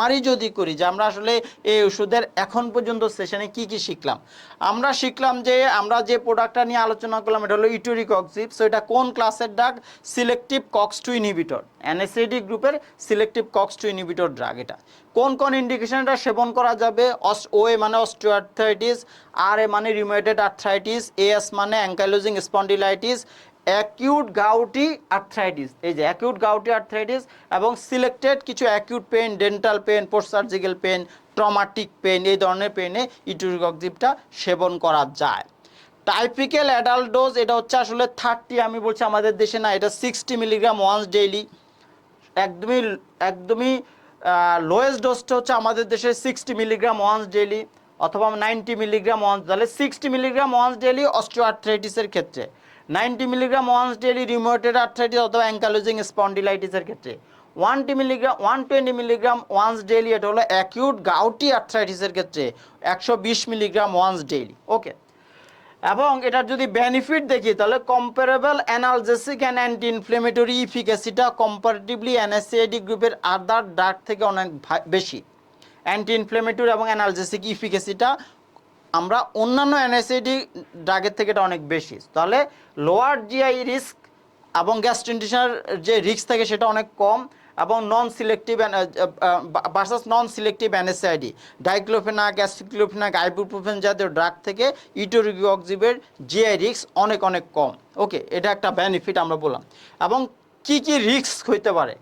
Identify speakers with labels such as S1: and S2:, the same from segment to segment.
S1: Summary যদি করি যে আমরা আসলে এই ওষুধের এখন পর্যন্ত সেশনে কি কি শিখলাম? আমরা শিখলাম যে আমরা যে প্রোডাক্টটা নিয়ে আলোচনা করলাম, এটা হলো ইটোরিক অক্সিপ সো এটা কোন ক্লাসের drug selective COX two inhibitor NSAID গ্রুপের selective COX two inhibitor drug এটা। কোন কোন ইন্ডিকেশনটা সেবন করা যাবে? অস ও এ মানে অস্টিওআর্থাইটিস আর এ মানে রিউমেটেড আর্থ্রাইটিস এএস মানে ankylosing spondylitis acute gouty arthritis এই যে অ্যাকিউট গাউটি আর্থ্রাইটিস এবং সিলেক্টেড কিছু acute pain dental pain post surgical pain traumatic pain এই ধরনের পেনে ইটুরিকজিপটা সেবন করা যায়। টাইপিক্যাল অ্যাডাল্ট ডোজ এটা হচ্ছে আসলে থার্টি আমি বলছি আমাদের দেশে না, এটা সিক্সটি মিলিগ্রাম ওয়ান্স ডেইলি একদমই একদমই লোয়েস্ট ডোজটা হচ্ছে আমাদের দেশে সিক্সটি মিলিগ্রাম ওয়ান্স ডেইলি অথবা নাইনটি মিলিগ্রাম ওয়ান্স তাহলে সিক্সটি মিলিগ্রাম ওয়ান্স ডেইলি অস্ট্রো আর্থ্রাইটিসের ক্ষেত্রে। Ninety milligram once daily rheumatoid arthritis অথবা অ্যাঙ্কালোজিং স্পন্ডিলাইটিসের ক্ষেত্রে। One twenty milligram one twenty milligram once daily এটা হলো অ্যাকিউট গাউটি আর্থ্রাইটিসের ক্ষেত্রে একশো বিশ মিলিগ্রাম ওয়ান্স ডেইলি ওকে এবং এটার যদি বেনিফিট দেখি, তাহলে comparable analgesic and anti inflammatory ইফিকেসিটা comparatively NSAID গ্রুপের আদার ডাক থেকে অনেক বেশি। অ্যান্টি ইনফ্লেমেটরি এবং অ্যানালজেসিক ইফিকাসিটা আমরা অন্যান্য এনএসএডি ড্রাগের থেকে এটা অনেক বেশি। তাহলে লোয়ার জিআই রিস্ক এবং গ্যাস্ট্রেন্টিশনের যে রিস্ক থাকে সেটা অনেক কম এবং non selective versus non selective NSAID diclofenac aceclofenac ibuprofen জাতীয় ড্রাগ থেকে ইটোরিগক্সিবের জিআই রিস্ক অনেক অনেক কম। ওকে এটা একটা বেনিফিট আমরা বললাম। এবং কি কি রিস্ক হইতে পারে?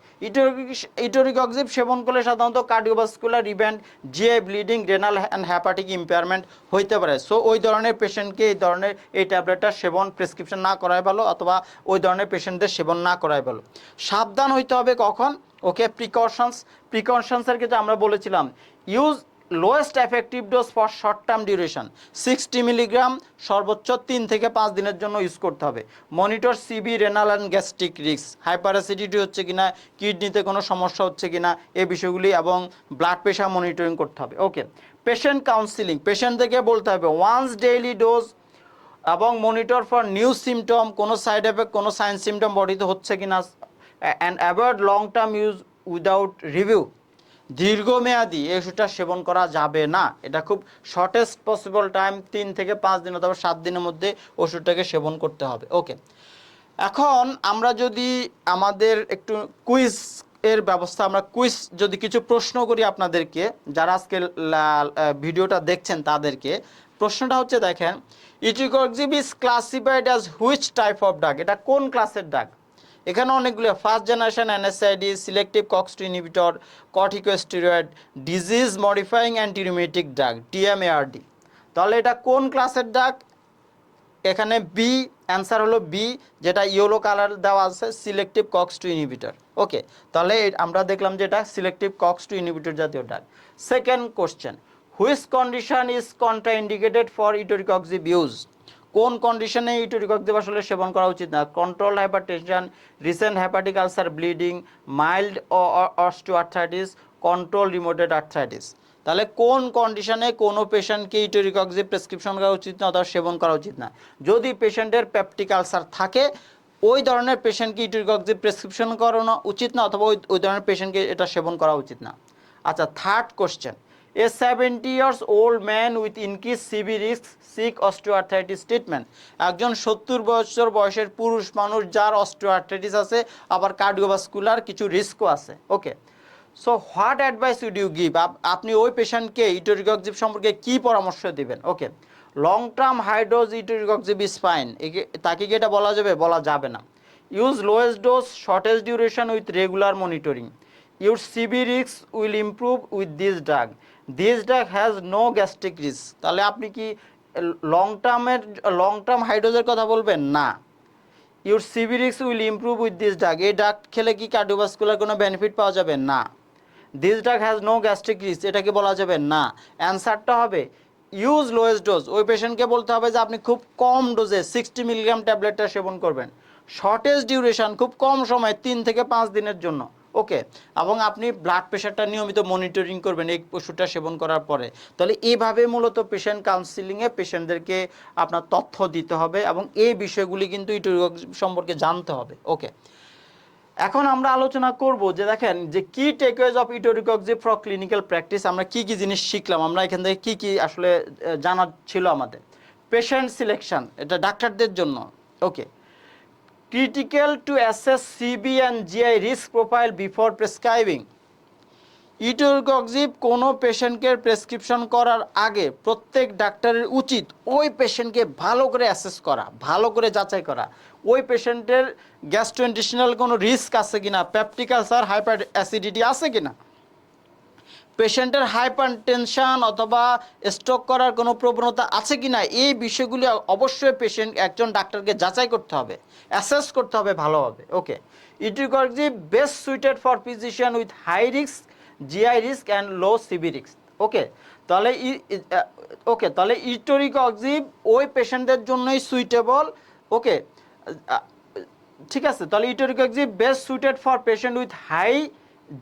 S1: ইটোরিকক্সিব সেবন করলে সাধারণত cardiovascular event GI bleeding renal and hepatic impairment হইতে পারে। সো ওই ধরনের পেশেন্টকে এই ধরনের এই ট্যাবলেটটা সেবন প্রেসক্রিপশন না করাই ভালো অথবা ওই ধরনের পেশেন্টদের সেবন না করাই ভালো। সাবধান হইতে হবে কখন? ওকে প্রিকশনস প্রিকশনসের ক্ষেত্রে আমরা বলেছিলাম use lowest effective dose for short term duration sixty milligram সর্বোচ্চ তিন থেকে পাঁচ দিনের জন্য ইউজ করতে হবে। Monitor CV renal and gastric রিক্স হাইপার অ্যাসিডিটি হচ্ছে কিনা কিডনিতে কোনো সমস্যা হচ্ছে কিনা এই বিষয়গুলি এবং ব্লাড প্রেশার মনিটরিং করতে হবে। ওকে পেশেন্ট কাউন্সিলিং পেশেন্টদেরকে বলতে হবে ওয়ান্স ডেইলি ডোজ এবং মনিটর ফর নিউ সিমটম কোনো সাইড এফেক্ট কোনো সাইন সিমটম বডিতে হচ্ছে কিনা and avoid long term use without review দীর্ঘমেয়াদী এই ওষুধটা সেবন করা যাবে না। এটা খুব শর্টেস্ট পসিবল টাইম তিন থেকে পাঁচ দিন অথবা সাত দিনের মধ্যে ওষুধটাকে সেবন করতে হবে। ওকে এখন আমরা যদি আমাদের একটু কুইজ এর ব্যবস্থা, আমরা কুইজ যদি কিছু প্রশ্ন করি আপনাদেরকে, যারা আজকে ভিডিওটা দেখছেন তাদেরকে, প্রশ্নটা হচ্ছে দেখেন etoricoxib is classified as which type of drug এটা কোন ক্লাসের ডাক এখানে অনেকগুলো first generation NSAID selective COX two inhibitor corticosteroid disease modifying antirheumatic drug DMARD তাহলে এটা কোন ক্লাসের ড্রাগ এখানে বি অ্যান্সার হলো বি যেটা ইয়েলো কালার দেওয়া আছে selective COX two inhibitor okay তাহলে আমরা দেখলাম যে এটা সিলেক্টিভ কক্স টু ইনহিবিটর জাতীয় drug second question which condition is contraindicated for etoricoxib use কোন কন্ডিশনে ইটোরিকক্সিব আসলে সেবন করা উচিত না? Control hypertension recent hepatic ulcer bleeding mild osteoarthritis control rheumatoid arthritis তাহলে কোন কন্ডিশনে কোনো পেশেন্টকে ইটোরিকক্সিব প্রেসক্রিপশন করা উচিত না অথবা সেবন করা উচিত না? যদি পেশেন্টের পেপটিক আলসার থাকে, ওই ধরনের পেশেন্টকে ইটোরিকক্সিব প্রেসক্রিপশন করানো উচিত না অথবা ওই ওই ধরনের পেশেন্টকে এটা সেবন করা উচিত না? আচ্ছা third question a seventy years old man with increase CV risk seek osteoarthritis treatment একজন সত্তর বছর বয়সের পুরুষ মানুষ যার অস্টিওআর্থাইটিস আছে, আবার কার্ডিওভাস্কুলার কিছু রিস্কও আছে। Okay so what advice would you give আপনি ওই পেশেন্টকে ইটোরিকক্সিব সম্পর্কে কি পরামর্শ দিবেন? Okay long term high dose etoricoxib is fine তাকে কি এটা বলা যাবে? বলা যাবে না। Use lowest dose shortest duration with regular monitoring your CV রিক্স will improve with this drug this drug has no gastric risk তাহলে আপনি কি লং টার্মের লং টার্ম হাইডোজের কথা বলবেন? না. Your CV risk will improve with this drug এই drug খেলে কি কার্ডিওভাস্কুলার কোনো বেনিফিট পাওয়া যাবে? না. This drug has no gastric risk এটাকে বলা যাবে? না. অ্যান্সারটা হবে ইউজ লোয়েস্ট ডোজ ওই পেশেন্টকে বলতে হবে যে আপনি খুব কম ডোজে সিক্সটি মিলিগ্রাম ট্যাবলেটটা সেবন করবেন। শর্টেজ ডিউরেশন খুব কম সময় তিন থেকে পাঁচ দিনের জন্য। ওকে, এবং আপনি ব্লাড প্রেশারটা নিয়মিত মনিটরিং করবেন এই ওষুধটা সেবন করার পরে। তাহলে এইভাবে মূলত পেশেন্ট কাউন্সিলিংয়ে পেশেন্টদেরকে আপনার তথ্য দিতে হবে এবং এই বিষয়গুলি কিন্তু ইটু সম্পর্কে জানতে হবে। ওকে, এখন আমরা আলোচনা করব যে দেখেন যে কি টেকওয়েজ অফ ইটোরিকক যে ফর ক্লিনিক্যাল প্র্যাকটিস আমরা কি কি জিনিস শিখলাম, আমরা এখান থেকে কি কি আসলে জানা ছিল আমাদের। পেশেন্ট সিলেকশন এটা ডাক্তারদের জন্য। Okay critical to assess CV and GI risk profile before prescribing etoricoxib কোনো পেশেন্টকে প্রেসক্রিপশন করার আগে প্রত্যেক ডাক্তারের উচিত ওই পেশেন্টকে ভালো করে অ্যাসেস করা, ভালো করে যাচাই করা। ওই পেশেন্টের গ্যাস্ট্রোইন্টেশনাল কোনো রিস্ক আছে কিনা পেপটিক আলসার হাইপার অ্যাসিডিটি আছে কিনা? পেশেন্টের হাইপার টেনশন অথবা স্ট্রোক করার কোনো প্রবণতা আছে কি না, এই বিষয়গুলি অবশ্যই পেশেন্ট, একজন ডাক্তারকে যাচাই করতে হবে, অ্যাসেস করতে হবে ভালোভাবে, okay? ইটিকর্জি best suited for physician with high risk GI risk and low CV risk okay? তাহলে ওকে, তাহলে ইটোরিকক্সিব ওই পেশেন্টদের জন্যই সুইটেবল ওকে? ঠিক আছে, তাহলে etoricoxib best suited for patient with high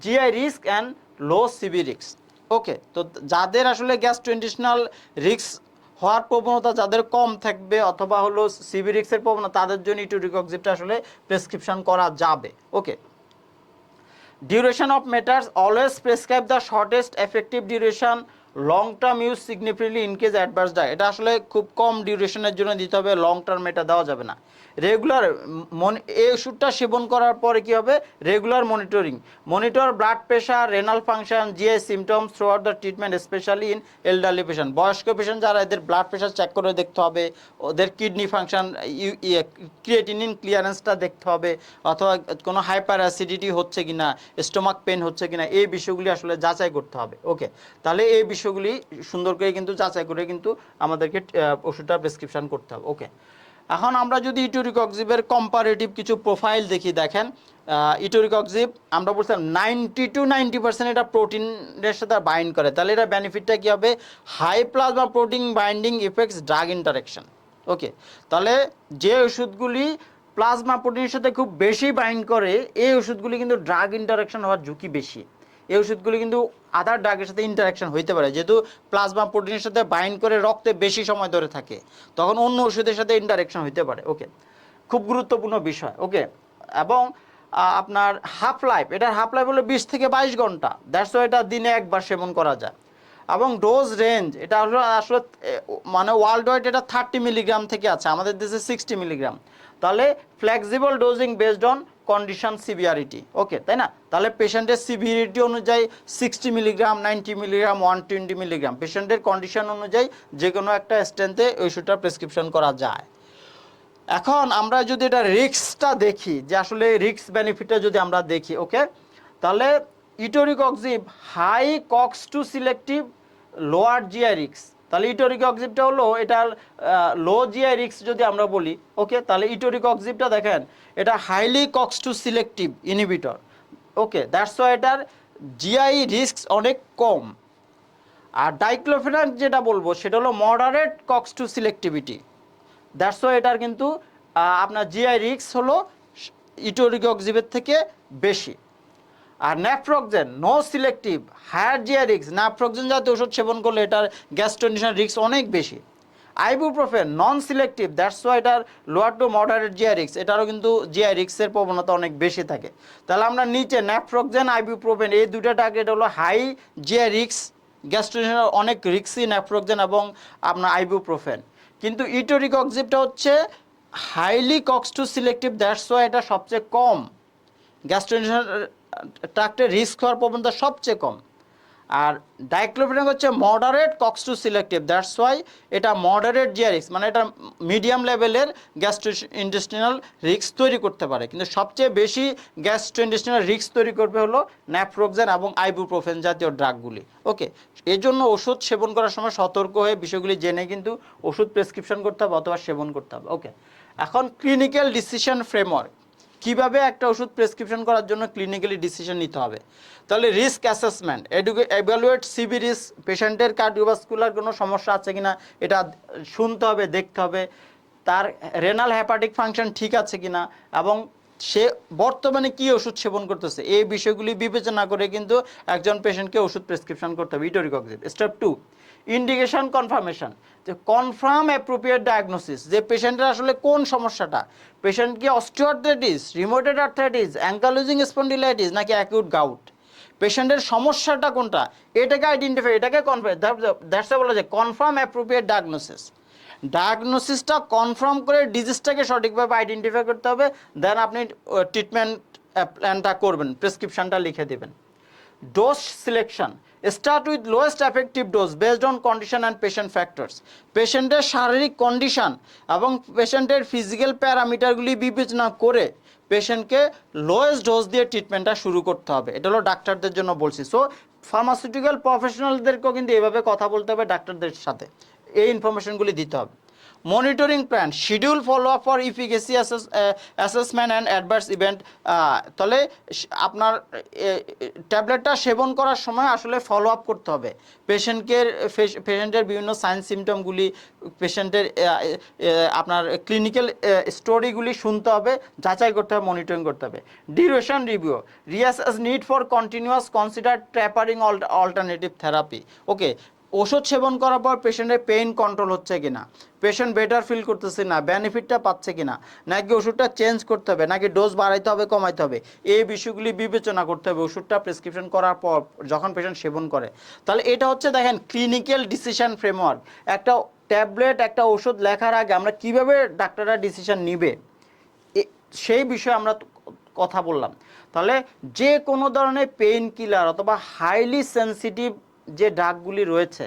S1: GI risk and low CV risk okay তো যাদের আসলে গ্যাস্ট্রোইন্টেশনাল রিস্ক হওয়ার প্রবণতা যাদের কম থাকবে অথবা হলো সিবি রিক্সের প্রবণতা, তাদের জন্য ইটোরিকক্সিবটা আসলে প্রেসক্রিপশন করা যাবে। Okay duration of matters always prescribe the shortest effective duration long term use significantly increase adverse ডায় এটা আসলে খুব কম ডিউরেশনের জন্য দিতে হবে লং টার্ম এটা দেওয়া যাবে না। রেগুলার মন এই ওষুধটা সেবন করার পরে কি হবে? Regular monitoring monitor blood pressure renal function GI symptoms throughout the treatment especially in elderly patient বয়স্ক পেশেন্ট যারা এদের ব্লাড প্রেশার চেক করে দেখতে হবে, ওদের কিডনি ফাংশন ক্রিয়েটিনিন ক্লিয়ারেন্সটা দেখতে হবে, অথবা কোনো হাইপার অ্যাসিডিটি হচ্ছে কিনা স্টোমাক পেন হচ্ছে কিনা, এই বিষয়গুলি আসলে যাচাই করতে হবে। ওকে তাহলে এই বিষয়গুলি সুন্দর করে কিন্তু যাচাই করে কিন্তু আমাদেরকে ওষুধটা প্রেসক্রিপশন করতে হবে। ওকে এখন আমরা যদি ইটোরিকক্সিবের কম্পারেটিভ কিছু প্রোফাইল দেখি, দেখেন ইটোরিকক্সিব আমরা বলছিলাম নাইনটি টু নাইনটি পার্সেন্ট এটা প্রোটিনের সাথে বাইন্ড করে। তাহলে এটা বেনিফিটটা কী হবে? High plasma protein binding effects drug interaction okay তাহলে যে ওষুধগুলি প্লাজমা প্রোটিনের সাথে খুব বেশি বাইন্ড করে, এই ওষুধগুলি কিন্তু ড্রাগ ইন্টারাকশন হওয়ার ঝুঁকি বেশি। এই ওষুধগুলি কিন্তু আদার ড্রাগের সাথে ইন্টারাকশন হইতে পারে, যেহেতু প্লাজমা প্রোটিনের সাথে বাইন্ড করে রক্তে বেশি সময় ধরে থাকে, তখন অন্য ওষুধের সাথে ইন্টারাকশন হইতে পারে ওকে খুব গুরুত্বপূর্ণ বিষয় ওকে এবং আপনার হাফ লাইফ এটার হাফ লাইফ হলো বিশ থেকে বাইশ ঘণ্টা দ্যাটস এটা দিনে একবার সেবন করা যায়। এবং ডোজ রেঞ্জ এটা হলো, আসলে মানে ওয়ার্ল্ড ওয়াইড এটা থার্টি মিলিগ্রাম থেকে আছে, আমাদের দেশে সিক্সটি মিলিগ্রাম তাহলে flexible dosing based on condition severity okay তাই না? তাহলে পেশেন্টের সিভিয়ারিটি অনুযায়ী sixty milligram ninety milligram one twenty milligram পেশেন্টের কন্ডিশন অনুযায়ী যে কোনো একটা স্ট্রেন্থে ওষুধটা প্রেসক্রিপশন করা যায়। এখন আমরা যদি এটা রিক্সটা দেখি, যে আসলে রিক্স বেনিফিটটা যদি আমরা দেখি ওকে তাহলে etoricoxib high COX two selective lower GI রিক্স তাহলে ইটোরিকক্সিবটা হলো এটার লো জিআই রিক্স যদি আমরা বলি ওকে তাহলে ইটোরিকক্সিবটা দেখেন, এটা highly COX two selective inhibitor okay that's why এটার জিআই রিস্ক অনেক কম। আর ডাইক্লোফেনাক যেটা বলব, সেটা হলো moderate COX two selectivity that's why এটার কিন্তু আপনার জিআই রিক্স হলো ইটোরিকক্সিবের থেকে বেশি। আর naproxen no selective higher GI রিক্স ন্যাফ্রক্সেন জাতীয় ওষুধ সেবন করলে এটার গ্যাস্ট্রোনিশন রিক্স অনেক বেশি। Ibuprofen non selective that's why এটার লোয়ার টু মডারেট জিয়া রিক্স এটারও কিন্তু জিয়া রিক্সের প্রবণতা অনেক বেশি থাকে। তাহলে আমরা নিচে ন্যাফ্রক্সেন আইবুপ্রোফেন এই দুইটা টার্গেট হলো হাই জিয়া রিক্স গ্যাস্ট্রোনিশন অনেক রিক্সি ন্যাফ্রক্সেন এবং আপনার আইবুপ্রোফেন কিন্তু ইটোরিকক্সিবটা হচ্ছে highly COX two selective that's why এটা সবচেয়ে কম। গ্যাস্ট্রোনিশন ট্রাক্টে রিস্ক হওয়ার প্রবণতা সবচেয়ে কম। আর ডাইক্লোফেনাক হচ্ছে moderate, COX two selective. That's why এটা মডারেট জিআরিক্স মানে এটা মিডিয়াম লেভেলের গ্যাস্ট্রো ইন্টেস্টিনাল রিক্স তৈরি করতে পারে। কিন্তু সবচেয়ে বেশি গ্যাস্ট্রো ইন্টেস্টিনাল রিক্স তৈরি করবে হলো ন্যাফ্রোক্সেন এবং আইবুপ্রোফেন জাতীয় ড্রাগগুলি ওকে এই জন্য ওষুধ সেবন করার সময় সতর্ক হয়ে বিষয়গুলি জেনে কিন্তু ওষুধ প্রেসক্রিপশন করতে হবে অথবা সেবন করতে হবে। ওকে এখন ক্লিনিক্যাল ডিসিশন ফ্রেমওয়ার্ক কীভাবে একটা ওষুধ প্রেসক্রিপশন করার জন্য ক্লিনিক্যালি ডিসিশন নিতে হবে? তাহলে রিস্ক অ্যাসেসমেন্ট এডুকে এভ্যালুয়েট সিবি রিস্ক পেশেন্টের কার্ডিওভাস্কুলার কোনো সমস্যা আছে কি না এটা শুনতে হবে, দেখতে হবে। তার রেনাল হ্যাপাটিক ফাংশন ঠিক আছে কি না এবং সে বর্তমানে কি ওষুধ সেবন করতেছে, এই বিষয়গুলি বিবেচনা করে কিন্তু একজন পেশেন্টকে ওষুধ প্রেসক্রিপশন করতে হবে etoricoxib step two, indication, confirmation. যে কনফার্ম অ্যাপ্রোপ্রিয়েট ডায়াগনোসিস, যে পেশেন্টের আসলে কোন সমস্যাটা? পেশেন্ট কি রিমোটেড আর্থ্রাইটিস, অ্যাঙ্কালুজিং স্পন্ডিলাইটিস নাকি অ্যাকিউট গাউট? পেশেন্টের সমস্যাটা কোনটা? এটাকে আইডেন্টিফাই এটাকে কনফার্ম দ্যাটস বলা যায়, কনফার্ম অ্যাপ্রোপ্রিয়েট ডায়াগনোসিস। ডায়াগনোসিসটা কনফার্ম করে ডিজিজটাকে সঠিকভাবে আইডেন্টিফাই করতে হবে, দেন আপনি ট্রিটমেন্ট প্ল্যানটা করবেন প্রেসক্রিপশনটা লিখে দেবেন। Dose selection start with lowest effective dose based on condition and patient factors পেশেন্টের শারীরিক কন্ডিশন এবং পেশেন্টের ফিজিক্যাল প্যারামিটারগুলি বিবেচনা করে পেশেন্টকে লোয়েস্ট ডোজ দিয়ে ট্রিটমেন্টটা শুরু করতে হবে। এটা হলো ডাক্তারদের জন্য বলছি। সো ফার্মাসিউটিক্যাল প্রফেশনালদেরকেও কিন্তু এভাবে কথা বলতে হবে ডাক্তারদের সাথে। এই ইনফরমেশনগুলি দিতে হবে। Monitoring plan, schedule follow up for efficacy assessment and adverse event তাহলে আপনার ট্যাবলেটটা সেবন করার সময় আসলে ফলো আপ করতে হবে। পেশেন্টকে পেশেন্টের বিভিন্ন সাইন সিমটমগুলি, পেশেন্টের আপনার ক্লিনিক্যাল স্টোরিগুলি শুনতে হবে, যাচাই করতে হবে, মনিটরিং করতে হবে। Duration review reassess need for continuous consider tapering alternative therapy. Okay ওষুধ সেবন করার পর পেশেন্টের পেইন কন্ট্রোল হচ্ছে কিনা? পেশেন্ট বেটার ফিল করতেছে না বেনিফিটটা পাচ্ছে কিনা? নাকি ওষুধটা চেঞ্জ করতে হবে, নাকি ডোজ বাড়াইতে হবে, কমাইতে হবে? এই বিষয়গুলি বিবেচনা করতে হবে ওষুধটা প্রেসক্রিপশন করার পর যখন পেশেন্ট সেবন করে। তাহলে এটা হচ্ছে দেখেন ক্লিনিক্যাল ডিসিশন ফ্রেমওয়ার্ক একটা ট্যাবলেট একটা ওষুধ লেখার আগে আমরা কীভাবে ডাক্তাররা ডিসিশন নিবে? সেই বিষয়ে আমরা কথা বললাম। তাহলে যে কোনো ধরনের পেইন কিলার অথবা হাইলি সেনসিটিভ যে ড্রাগগুলি রয়েছে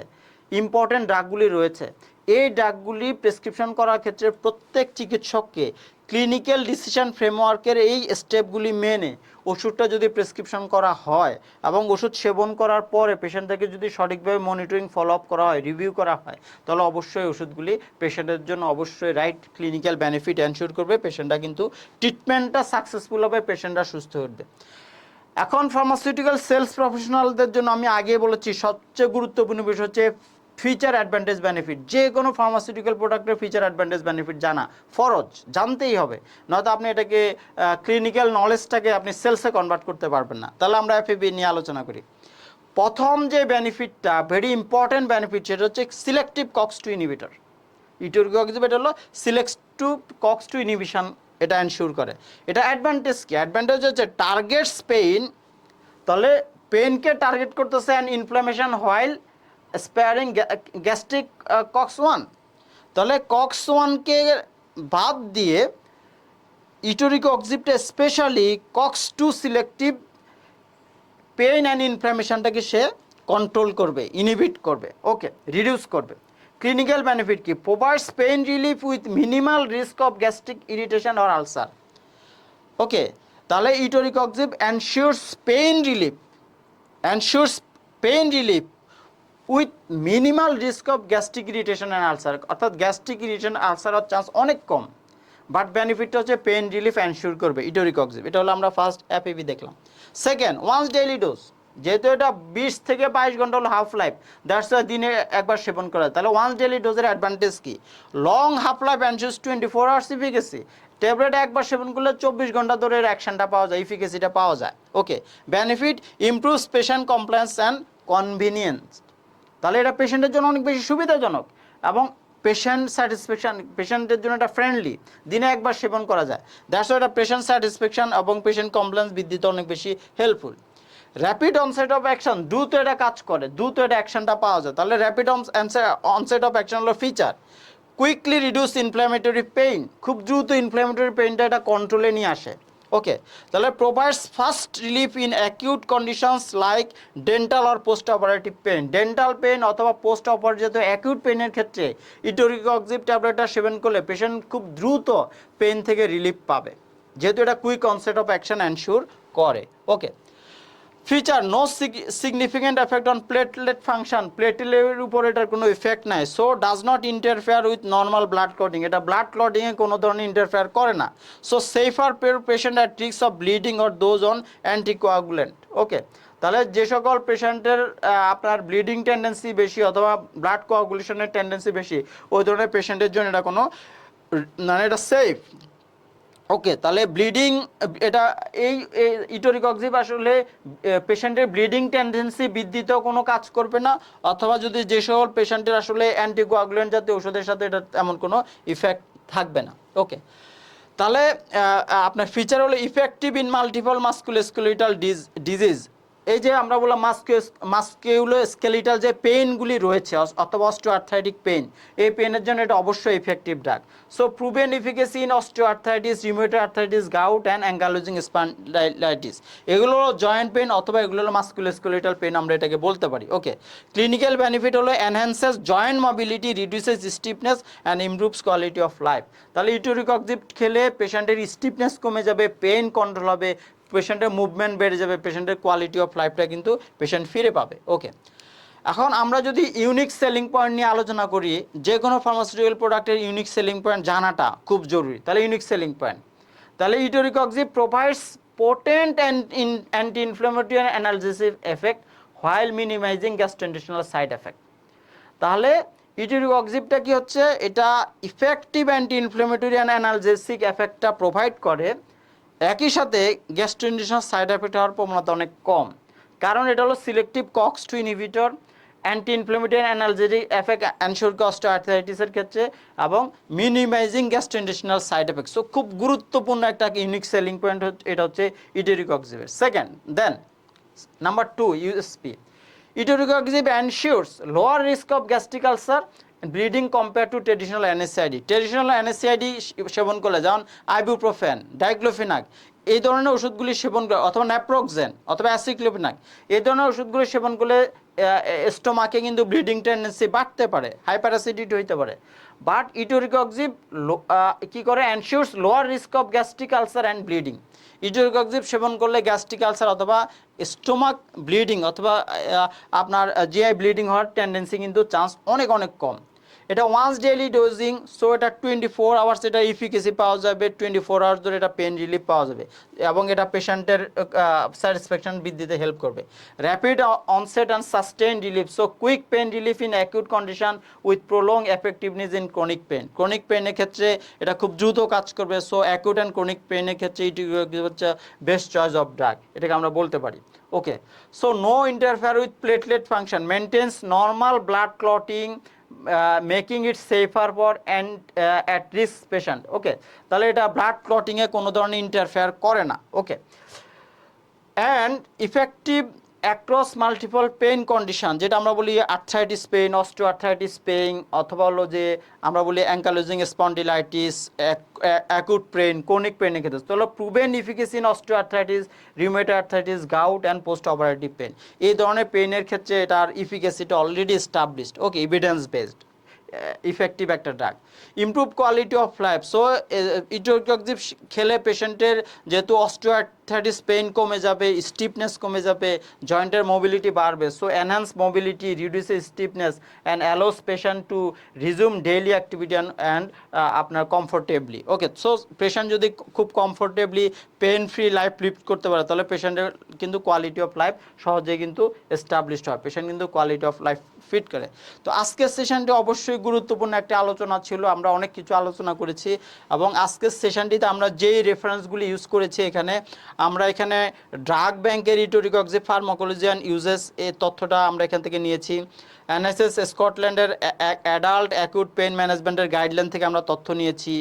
S1: ইম্পর্টেন্ট ড্রাগগুলি রয়েছে, এই ড্রাগগুলি প্রেসক্রিপশন করার ক্ষেত্রে প্রত্যেক চিকিৎসককে ক্লিনিক্যাল ডিসিশন ফ্রেমওয়ার্কের এই স্টেপগুলি মেনে ওষুধটা যদি প্রেসক্রিপশন করা হয় এবং ওষুধ সেবন করার পরে পেশেন্টটাকে যদি সঠিকভাবে মনিটরিং ফলো আপ করা হয় রিভিউ করা হয়, তাহলে অবশ্যই ওষুধগুলি পেশেন্টের জন্য অবশ্যই রাইট ক্লিনিক্যাল বেনিফিট এনশিওর করবে পেশেন্টটা কিন্তু ট্রিটমেন্টটা সাকসেসফুল হবে পেশেন্টরা সুস্থ উঠবে। এখন ফার্মাসিউটিক্যাল সেলস প্রফেশনালদের জন্য আমি আগে বলেছি, সবচেয়ে গুরুত্বপূর্ণ বিষয় হচ্ছে ফিচার অ্যাডভান্টেজ বেনিফিট যে কোনো ফার্মাসিউটিক্যাল প্রোডাক্টের ফিচার অ্যাডভান্টেজ বেনিফিট জানা, ফরজ, জানতেই হবে। নয়তো আপনি এটাকে ক্লিনিক্যাল নলেজটাকে আপনি সেলসে কনভার্ট করতে পারবেন না। তাহলে আমরা এফএবি নিয়ে আলোচনা করি। প্রথম যে বেনিফিটটা ভেরি ইম্পর্টেন্ট বেনিফিট সেটা হচ্ছে সিলেক্টিভ কক্স টু ইনহিবিটর ইটোরিকক্সিবেট হলো সিলেক্টিভ কক্স টু ইনহিবিশন এটা এনশিওর করে। এটা অ্যাডভান্টেজ কি? অ্যাডভান্টেজ হচ্ছে টার্গেটস পেইন তাহলে পেইনকে টার্গেট করতেছে and inflammation while sparing gastric COX one তাহলে কক্স ওয়ানকে বাদ দিয়ে ইটোরিক অক্সিপটা specially COX two selective pain and ইনফ্লামেশনটাকে সে কন্ট্রোল করবে ইনহিবিট করবে ওকে রিডিউস করবে। ক্লিনিক্যাল বেনিফিট কি? Provides pain relief with minimal risk of gastric irritation or ulcer okay তাহলে etoricoxib ensures pain relief ensures pain relief with minimal risk of gastric irritation and ulcer অর্থাৎ gastric irritation ulcer হওয়ার chance অনেক কম but বেনিফিটটা হচ্ছে pain relief ensure করবে etoricoxib এটা হলো আমরা ফার্স্ট অ্যাপিবি দেখলাম। সেকেন্ড ওয়ান্স ডেইলি ডোজ যেহেতু এটা বিশ থেকে বাইশ ঘণ্টা হলো হাফ লাইফ দ্যাটস দিনে একবার সেবন করা যায়। তাহলে ওয়ান্স ডেইলি ডোজের অ্যাডভান্টেজ কি? Long half life ensures twenty four hours efficacy tablet একবার সেবন করলে চব্বিশ ঘণ্টা ধরে অ্যাকশনটা পাওয়া যায় ইফিকেসিটা পাওয়া যায়। Okay benefit improves patient compliance and convenience তাহলে এটা পেশেন্টের জন্য অনেক বেশি সুবিধাজনক এবং পেশেন্ট স্যাটিসফ্যাকশন পেশেন্টের জন্য এটা ফ্রেন্ডলি দিনে একবার সেবন করা যায়। দ্যাটস এটা পেশেন্ট স্যাটিসফ্যাকশন এবং পেশেন্ট কমপ্লেন্স বৃদ্ধিতে অনেক বেশি helpful rapid onset of action দ্রুত এটা কাজ করে, দ্রুত এটা অ্যাকশনটা পাওয়া যায়। তাহলে র্যাপিড অনসেট অফ অ্যাকশন হলো feature quickly reduce inflammatory pain খুব দ্রুত ইনফ্ল্যামেটরি পেইনটা এটা কন্ট্রোলে নিয়ে আসে। ওকে তাহলে provides fast relief in acute conditions like dental or post operative pain dental pain অথবা পোস্ট অপারেটিভ অ্যাকিউট পেনের ক্ষেত্রে ইটোরিকক্সিভ ট্যাবলেটটা সেবন করলে পেশেন্ট খুব দ্রুত পেন থেকে রিলিফ পাবে। যেহেতু এটা quick onset of action ensure করে। Okay feature no significant effect on platelet function প্লেটলেটের উপর এটার কোনো ইফেক্ট নাই। So does not interfere with normal blood clotting এটা ব্লাড ক্লটিংয়ে কোনো ধরনের ইন্টারফেয়ার করে না। So safer patient R tricks of bleeding or those on anticoagulant okay তাহলে যে সকল পেশেন্টের আপনার ব্লিডিং টেন্ডেন্সি বেশি অথবা ব্লাড কোয়াগুলেশনের টেন্ডেন্সি বেশি, ওই ধরনের পেশেন্টের জন্য এটা কোনো মানে এটা সেফ ওকে তাহলে ব্লিডিং এটা এই ইটোরিকক্সিভ আসলে পেশেন্টের ব্লিডিং টেন্ডেন্সি বৃদ্ধিতেও কোনো কাজ করবে না, অথবা যদি যে সকল পেশেন্টের আসলে অ্যান্টিকোয়াগুলেন্ট জাতীয় ওষুধের সাথে এটা এমন কোনো ইফেক্ট থাকবে না। ওকে তাহলে আপনার ফিচার হলো effective in multiple musculoskeletal disease এই যে আমরা বললাম মাস্কিউলো স্কেলিটাল যে পেইনগুলি রয়েছে অথবা অস্টিওআর্থাইটিক পেইন, এই পেইনের জন্য এটা অবশ্যই effective drug so proven efficacy in osteoarthritis rheumatoid arthritis gout and ankylosing spondylitis এগুলো হলো জয়েন্ট পেইন অথবা এগুলো হলো মাস্কুলো স্কেলিটাল পেইন আমরা এটাকে বলতে পারি। ওকে ক্লিনিক্যাল বেনিফিট হলো enhances joint mobility reduces stiffness and improves quality of life তাহলে ইটোরিকক্সিভ খেলে পেশেন্টের স্টিফনেস কমে যাবে পেইন কন্ট্রোল হবে পেশেন্টের মুভমেন্ট বেড়ে যাবে, পেশেন্টের কোয়ালিটি অফ লাইফটা কিন্তু পেশেন্ট ফিরে পাবে। ওকে এখন আমরা যদি ইউনিক সেলিং পয়েন্ট নিয়ে আলোচনা করি যে কোনো ফার্মাসিউটিক্যাল প্রোডাক্টের ইউনিক সেলিং পয়েন্ট জানাটা খুব জরুরি। তাহলে ইউনিক সেলিং পয়েন্ট তাহলে etoricoxib provides potent and anti inflammatory and analgesic effect while minimising gastrointestinal side effect তাহলে ইটোরিকক্সিভটা কি হচ্ছে? এটা effective anti inflammatory and analgesic এফেক্টটা provide করে। একই সাথে গ্যাস্ট্রেন্টেশনাল সাইড এফেক্ট হওয়ার প্রবণতা অনেক কম। কারণ এটা হলো selective COX two inhibitor anti inflammatory analgesic effect ensure cost আর্থারাইটিসের ক্ষেত্রে এবং minimising gastrointestinal side effect so খুব গুরুত্বপূর্ণ একটা ইউনিক সেলিং পয়েন্ট এটা হচ্ছে ইটোরিকক্সিভের second then number two USP etoricoxib ensures lower risk of gastric ulcer bleeding compare to traditional NSAID. Traditional NSAID সেবন করলে, যেমন আইবুপ্রোফেন, ডাইক্লোফিনাক, এই ধরনের ওষুধগুলি সেবন করে, অথবা ন্যাপ্রোক্সেন অথবা অ্যাসিক্লোফিনাক, এই ধরনের ওষুধগুলি সেবন করলে স্টোমাকে কিন্তু ব্লিডিং টেন্ডেন্সি বাড়তে পারে হাইপার অ্যাসিডিটি হইতে পারে। বাট ইটোরিকক্সিভ কি করে? Ensures lower risk of gastric ulcer and bleeding. Etoricoxib সেবন করলে গ্যাস্ট্রিক আলসার অথবা স্টোমাক ব্লিডিং অথবা আপনার জিআই ব্লিডিং হওয়ার টেন্ডেন্সি কিন্তু চান্স অনেক অনেক কম। এটা ওয়ান্স ডেইলি ডোজিং সো এটা টোয়েন্টি ফোর আওয়ার্স এটা ইফিকেসি পাওয়া যাবে টোয়েন্টি ফোর আওয়ার্স ধরে এটা পেন রিলিফ পাওয়া যাবে এবং এটা পেশেন্টের স্যাটিসফ্যাকশন বৃদ্ধিতে হেল্প করবে। Rapid onset and sustain relief so quick pain relief in acute condition with prolong effectiveness in chronic pain chronic পেনের ক্ষেত্রে এটা খুব দ্রুত কাজ করবে সো অ্যাকিউট অ্যান্ড ক্রনিক পেনের ক্ষেত্রে এটি হচ্ছে বেস্ট চয়েস অফ ড্রাগ এটাকে আমরা বলতে পারি। Okay so no interfere with platelet function maintains normal blood clotting making it safer for and at risk patient okay তাহলে এটা ব্লাড ক্লটিংয়ে কোনো ধরনের ইন্টারফেয়ার করে না okay and effective across multiple pain condition যেটা আমরা বলি arthritis pain osteoarthritis pain অথবা হলো যে আমরা বলি ankylosing spondylitis acute pain chronic পেইনের ক্ষেত্রে। তো হলো proven efficacy in osteoarthritis rheumatoid arthritis gout and post operative pain এই ধরনের পেইনের ক্ষেত্রে এটার ইফিকেসিটা already established okay evidence based effective একটা drug improve quality of life so etoricoxib খেলে পেশেন্টের যেহেতু অস্টিওআর্থাইটিস পেইন কমে যাবে স্টিফনেস কমে যাবে জয়েন্টের মোবিলিটি বাড়বে। So enhance mobility reduces stiffness and allows patient to resume daily activity and আপনার কমফোর্টেবলি ওকে সো পেশেন্ট যদি খুব comfortably pain free life live করতে পারে, তাহলে পেশেন্টের কিন্তু কোয়ালিটি অফ লাইফ সহজেই কিন্তু এস্টাবলিশড হয়। পেশেন্ট কিন্তু কোয়ালিটি অফ লাইফ ফিট করে। তো আজকের সেশনটি অবশ্যই গুরুত্বপূর্ণ একটা আলোচনা ছিল, আমরা অনেক কিছু আলোচনা করেছি এবং আজকের সেশনটিতে আমরা যেই রেফারেন্সগুলি ইউজ করেছি এখানে, আমরা এখানে ড্রাগ ব্যাংকের ইটোরিকক্সি ফার্মাকোলজিয়ান ইউজেস এই তথ্যটা আমরা এখান থেকে নিয়েছি। এনএসএস স্কটল্যান্ডের অ্যাডাল্ট অ্যাকুট পেইন ম্যানেজমেন্টের গাইডলাইন থেকে আমরা তথ্য নিয়েছি।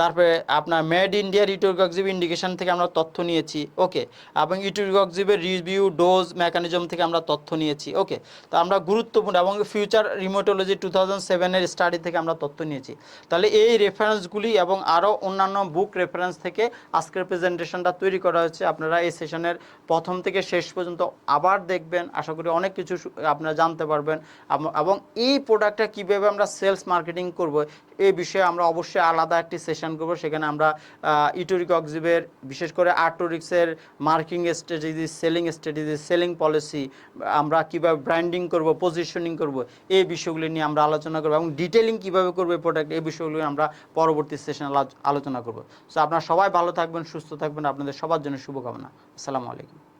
S1: তারপরে আপনার মেড ইন্ডিয়ার ইটোরিকক্সিভ ইন্ডিকেশন থেকে আমরা তথ্য নিয়েছি। ওকে এবং ইটোরিকক্সিভের রিভিউ ডোজ মেকানিজম থেকে আমরা তথ্য নিয়েছি। ওকে তো আমরা গুরুত্বপূর্ণ এবং ফিউচার রিমোটোলজি টু থাউজেন্ড সেভেনের স্টাডি থেকে আমরা তথ্য নিয়েছি। তাহলে এই রেফারেন্সগুলি এবং আরও অন্যান্য বুক রেফারেন্স থেকে আজকের প্রেজেন্টেশনটা তৈরি করা হয়েছে। আপনারা এই সেশনের প্রথম থেকে শেষ পর্যন্ত আবার দেখবেন। আশা করি অনেক কিছু আপনারা জানতে পারবেন। এবং এই প্রোডাক্টটা কীভাবে আমরা সেলস মার্কেটিং করব এই বিষয়ে আমরা অবশ্যই আলাদা একটি সেশন করব। সেখানে আমরা ইটোরিক অক্সিবের বিশেষ করে আর্টোরিক্সের marketing strategy selling strategy selling policy আমরা কীভাবে ব্র্যান্ডিং করব পজিশনিং করব এই বিষয়গুলি নিয়ে আমরা আলোচনা করব এবং ডিটেলিং কীভাবে করব এই প্রোডাক্ট এই বিষয়গুলি আমরা পরবর্তী সেশনে আলোচনা করব। সো আপনারা সবাই ভালো থাকবেন, সুস্থ থাকবেন, আপনাদের সবার জন্য শুভকামনা। আসসালামু আলাইকুম।